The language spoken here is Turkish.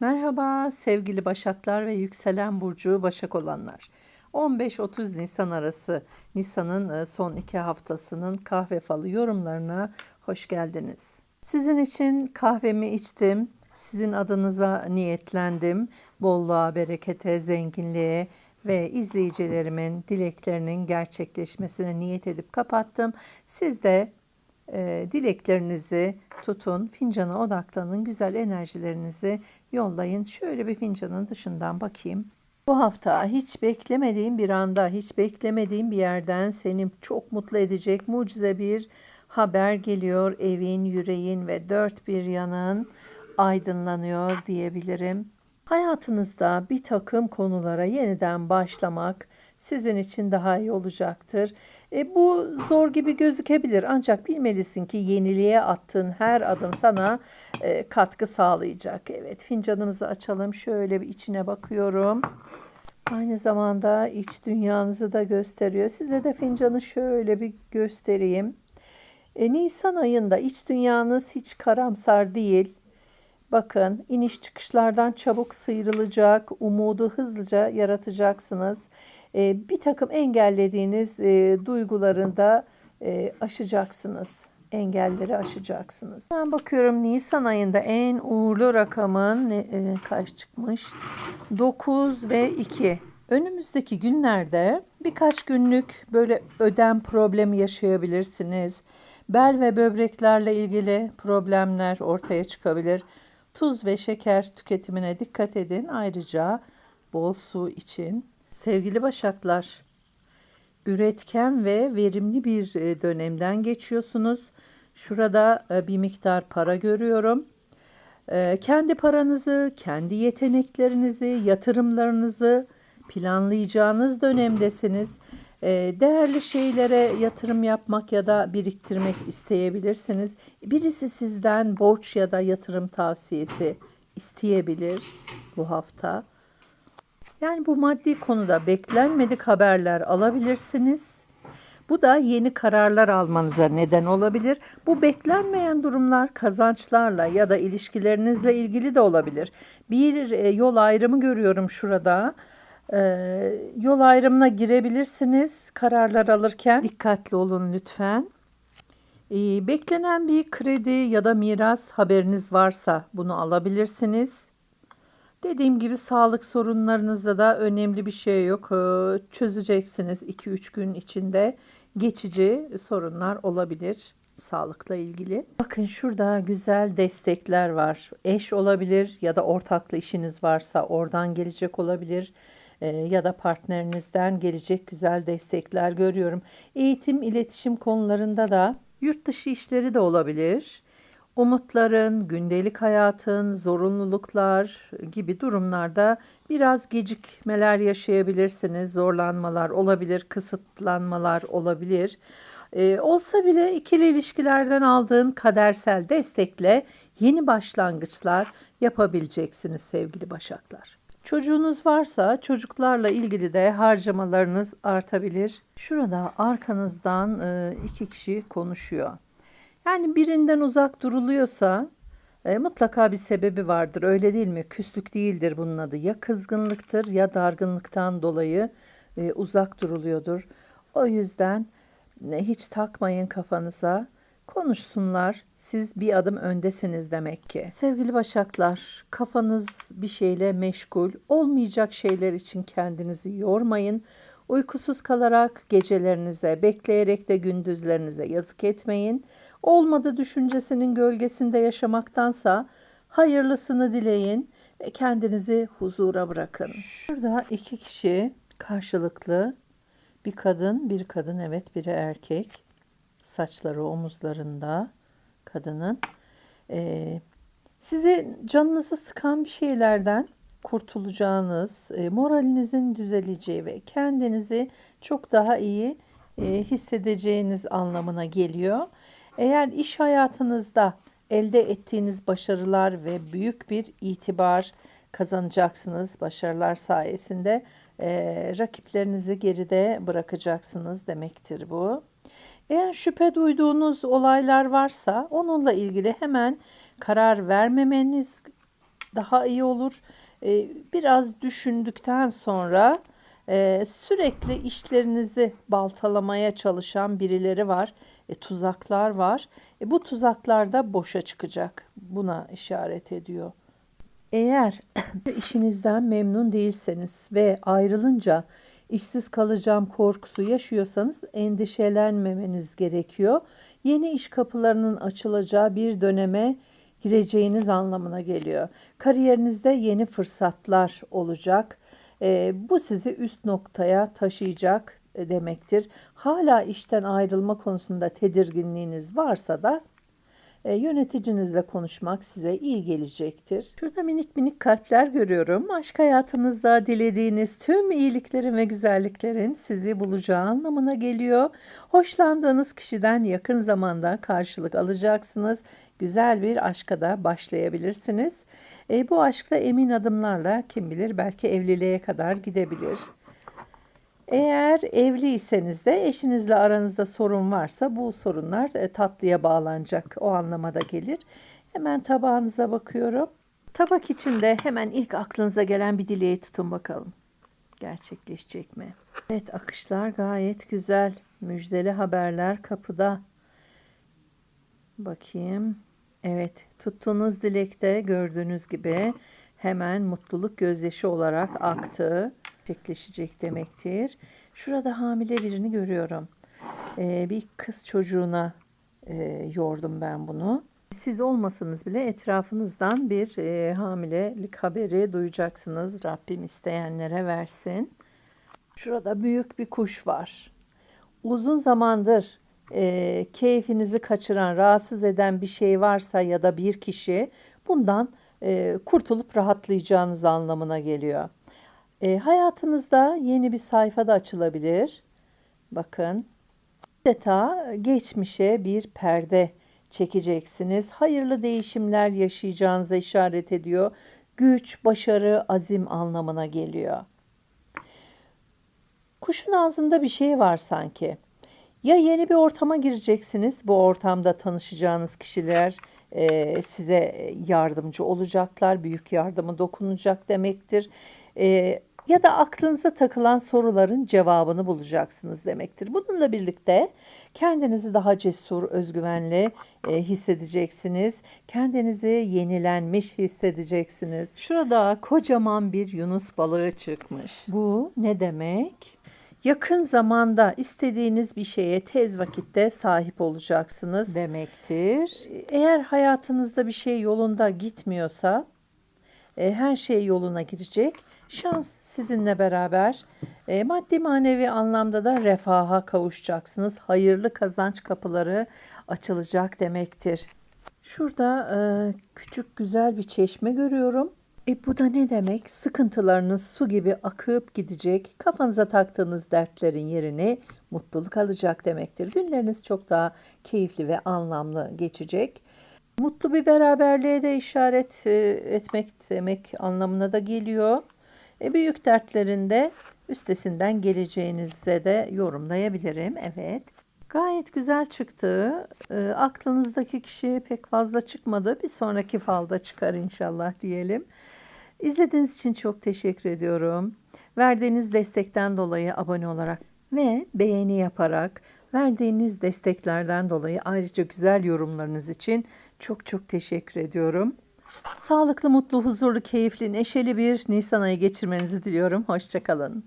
Merhaba sevgili Başaklar ve yükselen burcu Başak olanlar. 15-30 Nisan arası Nisan'ın e, son iki haftasının kahve falı yorumlarına hoş geldiniz. Sizin için kahvemi içtim. Sizin adınıza niyetlendim. Bolluğa, berekete, zenginliğe ve izleyicilerimin dileklerinin gerçekleşmesine niyet edip kapattım. Siz de e, dileklerinizi tutun, fincana odaklanın, güzel enerjilerinizi yollayın. Şöyle bir fincanın dışından bakayım. Bu hafta hiç beklemediğim bir anda, hiç beklemediğim bir yerden seni çok mutlu edecek mucize bir haber geliyor. Evin, yüreğin ve dört bir yanın aydınlanıyor diyebilirim. Hayatınızda bir takım konulara yeniden başlamak sizin için daha iyi olacaktır. E, bu zor gibi gözükebilir ancak bilmelisin ki yeniliğe attığın her adım sana e, katkı sağlayacak. Evet fincanımızı açalım şöyle bir içine bakıyorum. Aynı zamanda iç dünyanızı da gösteriyor. Size de fincanı şöyle bir göstereyim. E, Nisan ayında iç dünyanız hiç karamsar değil. Bakın iniş çıkışlardan çabuk sıyrılacak, umudu hızlıca yaratacaksınız. E, bir takım engellediğiniz e, duygularında e, aşacaksınız. Engelleri aşacaksınız. Ben bakıyorum Nisan ayında en uğurlu rakamın e, kaç çıkmış? 9 ve 2. Önümüzdeki günlerde birkaç günlük böyle ödem problemi yaşayabilirsiniz. Bel ve böbreklerle ilgili problemler ortaya çıkabilir. Tuz ve şeker tüketimine dikkat edin. Ayrıca bol su için. Sevgili Başaklar, üretken ve verimli bir e, dönemden geçiyorsunuz. Şurada e, bir miktar para görüyorum. E, kendi paranızı, kendi yeteneklerinizi, yatırımlarınızı planlayacağınız dönemdesiniz. Değerli şeylere yatırım yapmak ya da biriktirmek isteyebilirsiniz. Birisi sizden borç ya da yatırım tavsiyesi isteyebilir bu hafta. Yani bu maddi konuda beklenmedik haberler alabilirsiniz. Bu da yeni kararlar almanıza neden olabilir. Bu beklenmeyen durumlar kazançlarla ya da ilişkilerinizle ilgili de olabilir. Bir e, yol ayrımı görüyorum şurada. Ee, yol ayrımına girebilirsiniz kararlar alırken. Dikkatli olun lütfen. Ee, beklenen bir kredi ya da miras haberiniz varsa bunu alabilirsiniz. Dediğim gibi sağlık sorunlarınızda da önemli bir şey yok. Ee, çözeceksiniz 2-3 gün içinde. Geçici sorunlar olabilir sağlıkla ilgili. Bakın şurada güzel destekler var. Eş olabilir ya da ortaklı işiniz varsa oradan gelecek olabilir ya da partnerinizden gelecek güzel destekler görüyorum. Eğitim, iletişim konularında da yurt dışı işleri de olabilir umutların, gündelik hayatın, zorunluluklar gibi durumlarda biraz gecikmeler yaşayabilirsiniz. Zorlanmalar olabilir, kısıtlanmalar olabilir. Ee, olsa bile ikili ilişkilerden aldığın kadersel destekle yeni başlangıçlar yapabileceksiniz sevgili Başaklar. Çocuğunuz varsa çocuklarla ilgili de harcamalarınız artabilir. Şurada arkanızdan e, iki kişi konuşuyor. Yani birinden uzak duruluyorsa e, mutlaka bir sebebi vardır. Öyle değil mi? Küslük değildir bunun adı. Ya kızgınlıktır ya dargınlıktan dolayı e, uzak duruluyordur. O yüzden e, hiç takmayın kafanıza. Konuşsunlar. Siz bir adım öndesiniz demek ki. Sevgili Başaklar, kafanız bir şeyle meşgul. Olmayacak şeyler için kendinizi yormayın. Uykusuz kalarak gecelerinize, bekleyerek de gündüzlerinize yazık etmeyin. Olmadı düşüncesinin gölgesinde yaşamaktansa hayırlısını dileyin ve kendinizi huzura bırakın. Şurada iki kişi karşılıklı bir kadın, bir kadın evet biri erkek. Saçları omuzlarında kadının. Ee, sizi canınızı sıkan bir şeylerden kurtulacağınız, e, moralinizin düzeleceği ve kendinizi çok daha iyi e, hissedeceğiniz anlamına geliyor. Eğer iş hayatınızda elde ettiğiniz başarılar ve büyük bir itibar kazanacaksınız başarılar sayesinde e, rakiplerinizi geride bırakacaksınız demektir bu. Eğer şüphe duyduğunuz olaylar varsa onunla ilgili hemen karar vermemeniz daha iyi olur. E, biraz düşündükten sonra e, sürekli işlerinizi baltalamaya çalışan birileri var. E, tuzaklar var. E, bu tuzaklar da boşa çıkacak. Buna işaret ediyor. Eğer işinizden memnun değilseniz ve ayrılınca işsiz kalacağım korkusu yaşıyorsanız endişelenmemeniz gerekiyor. Yeni iş kapılarının açılacağı bir döneme gireceğiniz anlamına geliyor. Kariyerinizde yeni fırsatlar olacak. Ee, bu sizi üst noktaya taşıyacak e, demektir. Hala işten ayrılma konusunda tedirginliğiniz varsa da e, yöneticinizle konuşmak size iyi gelecektir. Şurada minik minik kalpler görüyorum. Aşk hayatınızda dilediğiniz tüm iyiliklerin ve güzelliklerin sizi bulacağı anlamına geliyor. Hoşlandığınız kişiden yakın zamanda karşılık alacaksınız. Güzel bir aşka da başlayabilirsiniz. E, bu aşkta emin adımlarla kim bilir belki evliliğe kadar gidebilir. Eğer evliyseniz de eşinizle aranızda sorun varsa bu sorunlar e, tatlıya bağlanacak o anlamada gelir. Hemen tabağınıza bakıyorum. Tabak içinde hemen ilk aklınıza gelen bir dileği tutun bakalım. Gerçekleşecek mi? Evet akışlar gayet güzel. Müjdeli haberler kapıda. Bakayım. Evet tuttuğunuz dilekte gördüğünüz gibi hemen mutluluk gözyaşı olarak aktı. Gerçekleşecek demektir. Şurada hamile birini görüyorum. Ee, bir kız çocuğuna e, yordum ben bunu. Siz olmasanız bile etrafınızdan bir e, hamilelik haberi duyacaksınız. Rabbim isteyenlere versin. Şurada büyük bir kuş var. Uzun zamandır e, keyfinizi kaçıran, rahatsız eden bir şey varsa ya da bir kişi bundan e, kurtulup rahatlayacağınız anlamına geliyor. E, hayatınızda yeni bir sayfa da açılabilir. Bakın, adeta geçmişe bir perde çekeceksiniz. Hayırlı değişimler yaşayacağınıza işaret ediyor. Güç, başarı, azim anlamına geliyor. Kuşun ağzında bir şey var sanki. Ya yeni bir ortama gireceksiniz. Bu ortamda tanışacağınız kişiler e, size yardımcı olacaklar. Büyük yardımı dokunacak demektir. E, ya da aklınıza takılan soruların cevabını bulacaksınız demektir. Bununla birlikte kendinizi daha cesur, özgüvenli e, hissedeceksiniz. Kendinizi yenilenmiş hissedeceksiniz. Şurada kocaman bir yunus balığı çıkmış. Bu ne demek? Yakın zamanda istediğiniz bir şeye tez vakitte sahip olacaksınız demektir. Eğer hayatınızda bir şey yolunda gitmiyorsa e, her şey yoluna girecek. Şans sizinle beraber. E, maddi manevi anlamda da refaha kavuşacaksınız. Hayırlı kazanç kapıları açılacak demektir. Şurada e, küçük güzel bir çeşme görüyorum. E bu da ne demek? Sıkıntılarınız su gibi akıp gidecek. Kafanıza taktığınız dertlerin yerini mutluluk alacak demektir. Günleriniz çok daha keyifli ve anlamlı geçecek. Mutlu bir beraberliğe de işaret e, etmek demek anlamına da geliyor. E, büyük dertlerinde üstesinden geleceğinize de yorumlayabilirim. Evet. Gayet güzel çıktı. E, aklınızdaki kişi pek fazla çıkmadı. Bir sonraki falda çıkar inşallah diyelim. İzlediğiniz için çok teşekkür ediyorum. Verdiğiniz destekten dolayı abone olarak ve beğeni yaparak verdiğiniz desteklerden dolayı ayrıca güzel yorumlarınız için çok çok teşekkür ediyorum. Sağlıklı, mutlu, huzurlu, keyifli, neşeli bir Nisan ayı geçirmenizi diliyorum. Hoşçakalın.